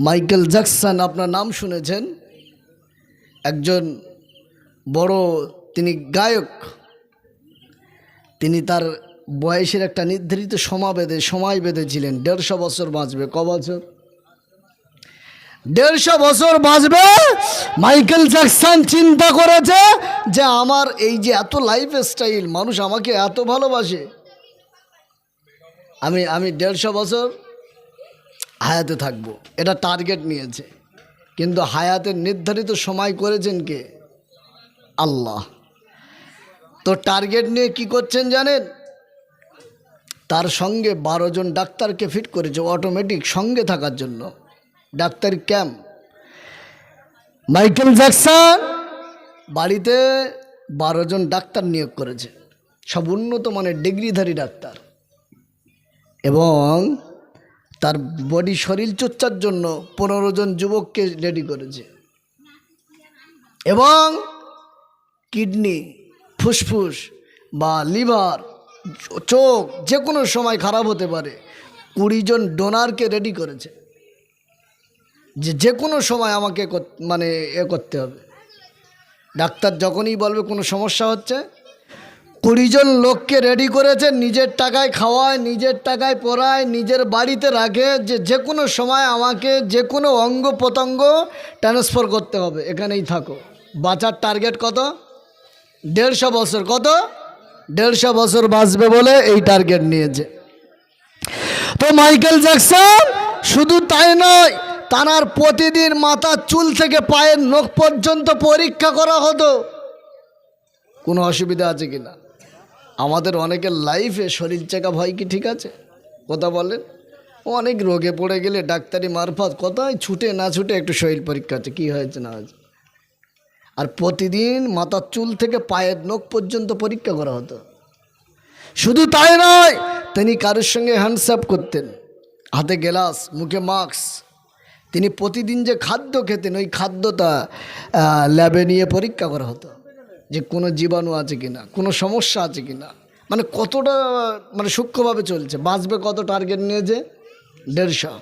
Michael Jackson আপনার নাম শুনেছেন? একজন বড় তিনি গায়ক। তিনি তার বয়সের একটা নির্ধারিত সময় বেঁধে সময় বেঁধেছিলেন। দেড়শো বছর বাঁচবে। ক বছর? দেড়শো বছর বাঁচবে? মাইকেল জ্যাকসন চিন্তা করেছে যে আমার এই যে এত লাইফ স্টাইল মানুষ আমাকে এত ভালোবাসে। আমি আমি দেড়শো বছর হায়াতে থাকব। এটা টার্গেট নিয়েছে। কিন্তু হায়াতের নির্ধারিত সময় করেছেন কে? আল্লাহ। তো টার্গেট নিয়ে কি করছেন জানেন? তার সঙ্গে বারো জন ডাক্তারকে ফিট করেছে অটোমেটিক সঙ্গে থাকার জন্য। ডাক্তার ক্যাম্প মাইকেল জ্যাকসন বাড়িতে বারো জন ডাক্তার নিয়োগ করেছে। সব উন্নত মানের ডিগ্রিধারী ডাক্তার। এবং তার বডি শরীর চর্চার জন্য পনেরো জন যুবককে রেডি করেছে। এবং কিডনি ফুসফুস বা লিভার চোখ যে কোনো সময় খারাপ হতে পারে, কুড়ি জন ডোনারকে রেডি করেছে। যে যে কোনো সময় আমাকে মানে এ করতে হবে। ডাক্তার যখনই বলবে কোনো সমস্যা হচ্ছে কুড়িজন লোককে রেডি করেছে, নিজের টাকায় খাওয়ায়, নিজের টাকায় পড়ায়, নিজের বাড়িতে রাখে, যে যে কোনো সময় আমাকে যে কোনো অঙ্গ প্রত্যঙ্গ ট্রান্সফার করতে হবে। এখানেই থাকো। বাঁচার টার্গেট কত? দেড়শো বছর। কত? দেড়শো বছর বাঁচবে বলে এই টার্গেট নিয়েছে। তো মাইকেল জ্যাকসন শুধু তাই নয়, তানার প্রতিদিন মাথার চুল থেকে পায়ের নখ পর্যন্ত পরীক্ষা করা হতো। কোনো অসুবিধা আছে কি না আমাদের অনেকের লাইফে শরীর চেক হয় কি ঠিক আছে? কথা বলেন। অনেক রোগে পড়ে গেলে ডাক্তারি মারফত কোথায় ছুটে না ছুটে একটু শরীর পরীক্ষা আছে কী হয়েছে না হয়েছে? আর প্রতিদিন মাথার চুল থেকে পায়ের নখ পর্যন্ত পরীক্ষা করা হতো। শুধু তাই নয়, তিনি কারোর সঙ্গে হ্যান্ডস্যাপ করতেন। হাতে গ্লাস মুখে মাস্ক তিনি প্রতিদিন যে খাদ্য খেতেন, ওই খাদ্যটা ল্যাবে নিয়ে পরীক্ষা করা হতো। যে কোনো জীবাণু আছে কি না কোনো সমস্যা আছে কি না মানে কতটা মানে সূক্ষ্মভাবে চলছে, বাঁচবে কত টার্গেট নিয়েছে দেড়শো।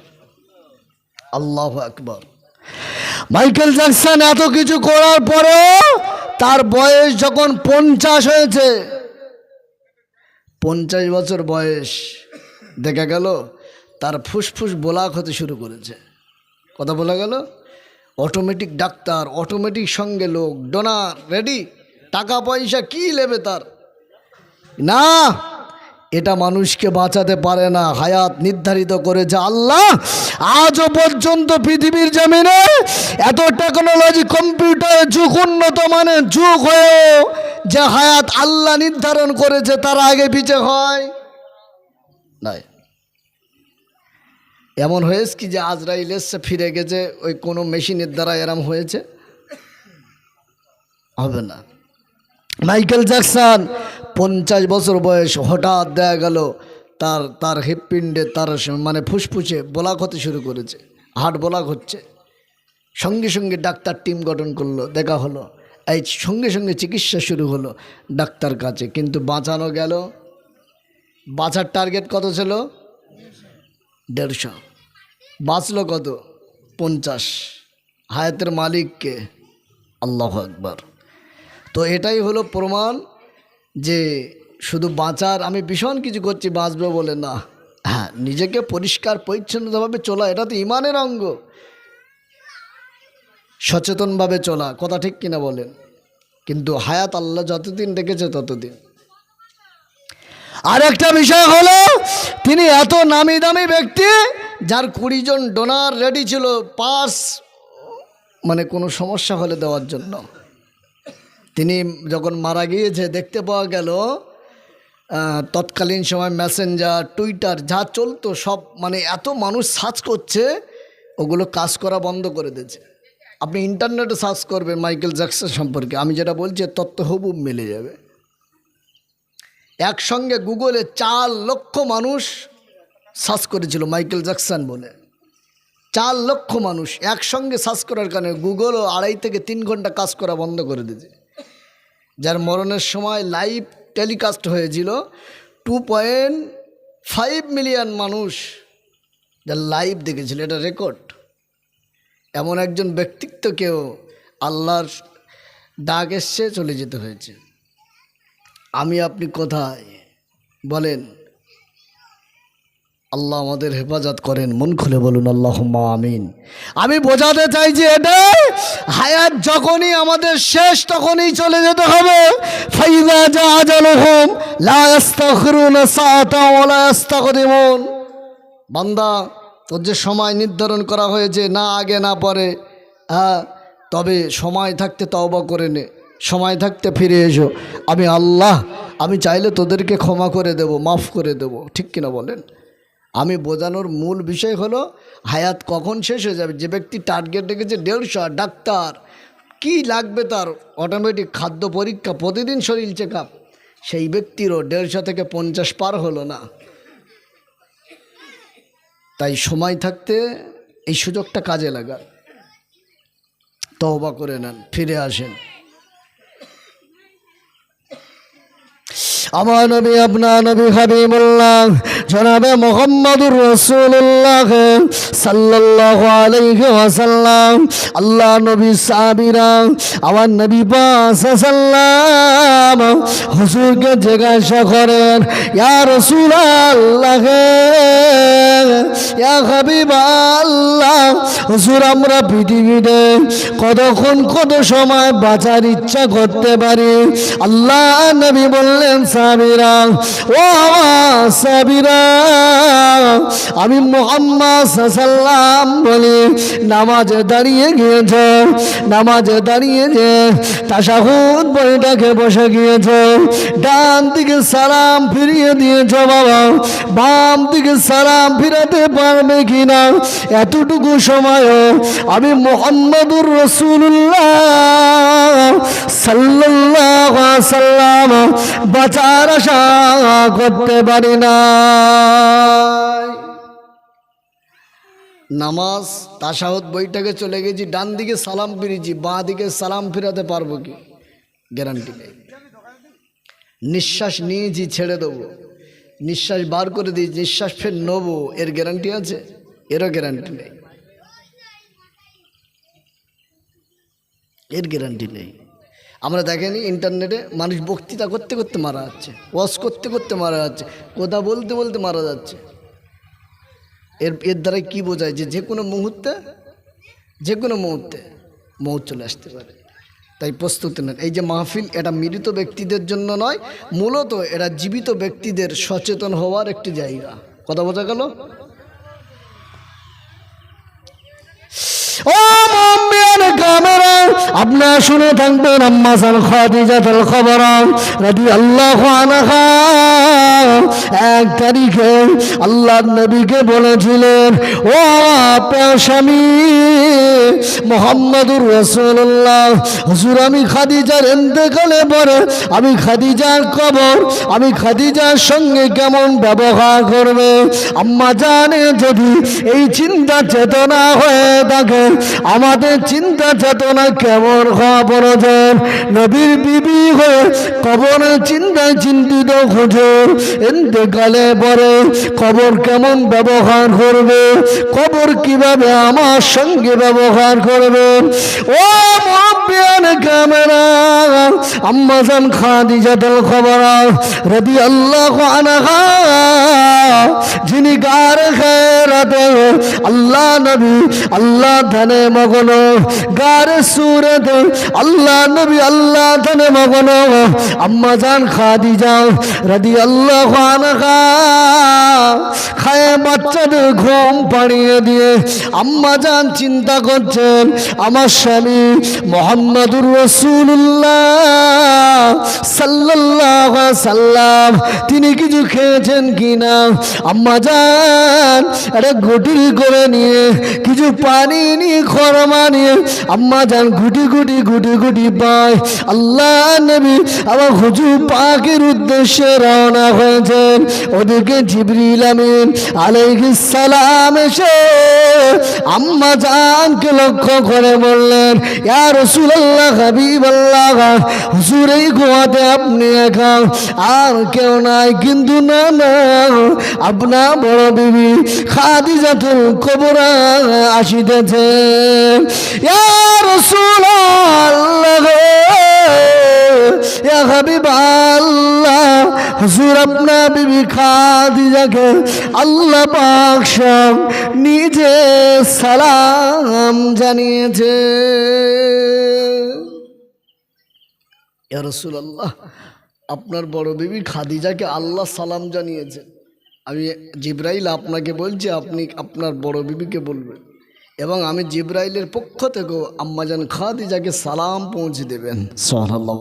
আল্লাহ আকবর। মাইকেল জ্যাকসন এত কিছু করার পরেও তার বয়স যখন পঞ্চাশ হয়েছে, পঞ্চাশ বছর বয়স, দেখা গেল তার ফুসফুস বোলাক হতে শুরু করেছে। কথা বলা গেল? অটোমেটিক ডাক্তার, অটোমেটিক সঙ্গে লোক, ডোনার, রেডি। টাকা পয়সা কি নেবে তার? না, এটা মানুষকে বাঁচাতে পারে না। হায়াত নির্ধারিত করেছে আল্লাহ। আজও পর্যন্ত পৃথিবীর জমিনে এত টেকনোলজি কম্পিউটার যুগ উন্নত মানের যুগ হয়েও যে হায়াত আল্লাহ নির্ধারণ করেছে, তার আগে পিছে হয় নাই। এমন হয়েছে কি যে আজরাইল এসছে ফিরে গেছে, ওই কোনো মেশিনের দ্বারা এরম হয়েছে? হবে না। মাইকেল জ্যাকসন, পঞ্চাশ বছর বয়স, হঠাৎ দেখা গেল তার তার হৃৎপিণ্ডে, তার মানে ফুসফুসে ব্লক হতে শুরু করেছে, হার্ট ব্লক হচ্ছে। সঙ্গে সঙ্গে ডাক্তার টিম গঠন করল, দেখা হলো। এই সঙ্গে সঙ্গে চিকিৎসা শুরু হলো ডাক্তার কাছে, কিন্তু বাঁচানো গেল। বাঁচার টার্গেট কত ছিল? দেড়শো। বাঁচলো কত? পঞ্চাশ। হায়াতের মালিককে আল্লাহ একবার তো এটাই হলো প্রমাণ যে শুধু বাঁচার, আমি ভীষণ কিছু করছি, বাঁচবে বলে না। হ্যাঁ নিজেকে পরিষ্কার, পরিচ্ছন্নতাভাবে চলা, এটা তো ইমানের অঙ্গ। সচেতনভাবে চলা, কথা ঠিক কিনা বলেন? কিন্তু হায়াত আল্লাহ যতদিন রেখেছে ততদিন। আর একটা বিষয় হলো, তিনি এত নামি দামি ব্যক্তি, যার কুড়ি জন ডোনার রেডি ছিল পাস মানে কোনো সমস্যা হলে দেওয়ার জন্য। তিনি যখন মারা গিয়েছে, দেখতে পাওয়া গেল তৎকালীন সময় মেসেঞ্জার টুইটার যা চলতো, সব মানে এত মানুষ সার্চ করছে, ওগুলো কাজ করা বন্ধ করে দিয়েছে। আপনি ইন্টারনেটে সার্চ করবেন মাইকেল জ্যাকসন সম্পর্কে। আমি যেটা বলছি তত্ত্ব হুবুব মিলে যাবে। একসঙ্গে গুগলে চার লক্ষ মানুষ সার্চ করেছিল মাইকেল জ্যাকসন বলে। চার লক্ষ মানুষ একসঙ্গে সার্চ করার কারণে গুগলও আড়াই থেকে তিন ঘণ্টা কাজ করা বন্ধ করে দিয়েছে। যার মরণের সময় লাইভ টেলিকাস্ট হয়েছিল। টু পয়েন্ট ফাইভ মিলিয়ন মানুষ যার লাইভ দেখেছিল, এটা রেকর্ড এমন একজন ব্যক্তিত্বকেও আল্লাহর ডাক এসছে, চলে যেতে হয়েছে। আমি আপনি কোথায়? বলেন। আল্লাহ আমাদের হেফাজত করেন। মন খুলে বলুন আল্লাহ আমিন। আমি বোঝাতে চাই যে এটাই হায়াত যখনই আমাদের শেষ, তখনই চলে যেতে হবে। বান্দা, তোর যে সময় নির্ধারণ করা হয়েছে, না আগে, না পরে হ্যাঁ তবে সময় থাকতে তওবা করে নে। সময় থাকতে ফিরে এসো। আমি আল্লাহ, আমি চাইলে তোদেরকে ক্ষমা করে দেব, মাফ করে দেব। ঠিক কিনা বলেন? আমি বোঝানোর মূল বিষয় হলো, হায়াত কখন শেষ হয়ে যাবে? যে ব্যক্তি টার্গেট রেখেছে দেড়শো ডাক্তার, কি লাগবে তার? অটোমেটিক খাদ্য পরীক্ষা, প্রতিদিন শরীর চেক আপ সেই ব্যক্তিরও দেড়শো থেকে পঞ্চাশ পার হলো না। তাই সময় থাকতে এই সুযোগটা কাজে লাগা তওবা করে নেন, ফিরে আসেন। আমার নবী, আপনার নবী হাবিবুল্লাহ, জনাবে মোহাম্মদুর রসুল্লাহ সাল্লাহ আলাইহি ওয়াসাল্লাম। আল্লাহ নবী সাবিরা আমার নবী সাল্লাম হুজুরকে জিজ্ঞাসা করেন, ইয়া রসুল আল্লাহ ইয়া হাবিব আল্লাহ হুজুর, আমরা পৃথিবীতে কতক্ষণ কত সময় বাঁচার ইচ্ছা করতে পারি? আল্লাহ নবী বললেন আমি মোহাম্মদ সাল্লাম বলি, নামাজে দাঁড়িয়ে গিয়েছে, নামাজে দাঁড়িয়ে যে তাসাহুদ বইটাকে বসে গিয়েছে, ডান দিকে সালাম ফিরিয়ে দিয়েছ বাবা, বাম দিকে সালাম ফিরাতে পারবে কিনা? এতটুকু সময় আমি মোহাম্মদুর রসুল্লাহ সাল্লাহ সাল্লাম বাঁচার আশা করতে পারি না নামাজ তাসাহত বইটাকে চলে গেছি ডান দিকে সালাম ফিরেছি বাঁ দিকে সালাম ফিরাতে পারব কি? গ্যারান্টি নেই। নিঃশ্বাস নিয়েছি, ছেড়ে দেবো। নিঃশ্বাস বার করে দিয়েছি, নিঃশ্বাস ফের নেব। এর গ্যারান্টি আছে? এরও গ্যারান্টি নেই। এর গ্যারান্টি নেই। আমরা দেখেনি ইন্টারনেটে মানুষ বক্তৃতা করতে করতে মারা যাচ্ছে ওয়াশ করতে করতে মারা যাচ্ছে, কথা বলতে বলতে মারা যাচ্ছে। এর এর দ্বারাই কী বোঝায় যে যে কোনো মুহূর্তে যে কোনো মুহূর্তে মৌ চলে আসতে পারে। তাই প্রস্তুতি নেন। এই যে মাহফিল এটা মৃত ব্যক্তিদের জন্য নয়, মূলত এটা জীবিত ব্যক্তিদের সচেতন হওয়ার একটি জায়গা। কথা বোঝা গেল? ও মুম্বিয়ান আপনার শুনে থাকবেন আম্মাসান খাদিজাতুল খবর। রাদি আল্লাহ আনহা। এক তারিখে আল্লাহর নবীকে বলেছিলেন, ও আপনার মোহাম্মদুর রসুল্লাহ হুজুর, আমি খাদিজার এন্তেকালে পরে আমি খাদিজার কবর, আমি খাদিজার সঙ্গে কেমন ব্যবহার করবে? আম্মা জানে যদি এই চিন্তা চেতনা হয়ে থাকে, আমাদের চিন্তা চেতনা কেমন হওয়া প্রয়োজন? নবীর বিবি হয়ে কবরের চিন্তায় চিন্তিত খুঁজুর এতেকালে পরে কবর কেমন ব্যবহার করবে? কবর কীভাবে আমার সঙ্গে ব্যবহার করবে? ও মুরব্বিয়ান আল্লাহ নবী, আল্লাহ ধনে মগন। গার সুরত? আল্লাহ নবী, আল্লাহ ধনে মগন। বাচ্চাদের ঘুম পাড়িয়ে দিয়ে আম্মা জান চিন্তা করছেন, আমার স্বামী মোহাম্মদুর রসুল্লাহ সাল্লাল্লাহু সাল্লাম, তিনি কিছু খেয়েছেন কিনা? আম্মা যান গুটি করে নিয়ে, কিছু পানি নিয়ে, খরমা নিয়ে, আম্মা যান গুটি গুটি গুটি গুটি পায়। আল্লাহ নবী আমার হুজুর পাকের উদ্দেশ্যে রওনা হয়েছে ওদিকে জিবরিল আমিন সালাম এসে আম্মা জানকে লক্ষ্য করে বললেন, ইয়া রাসূলুল্লাহ, হাবিবাল্লাহ, হুজুর, এই গোয়াতে আপনি একা? আর কেউ নাই, কিন্তু না না আপনার বড় বিবি খাদিজাতুল কবরা আসিতেছে। ইয়া রাসূলুল্লাহ, ইয়া হাবিবাল্লাহ, হুজুর আপনার বিবি খাদিজাকে আল্লাহ পাক নিজে সালাম জানিয়েছে। ইয়া রাসূলুল্লাহ, আপনার বড় বিবি খাদিজাকে আল্লাহ সালাম জানিয়েছে। আমি জিব্রাইল আপনাকে বলছি, আপনি আপনার বড় বিবিকে বলবেন। এবং আমি জিব্রাইলের পক্ষ থেকেও আম্মাজান খাদিজাকে সালাম পৌঁছে দেবেন। সাল্লাল্লাহু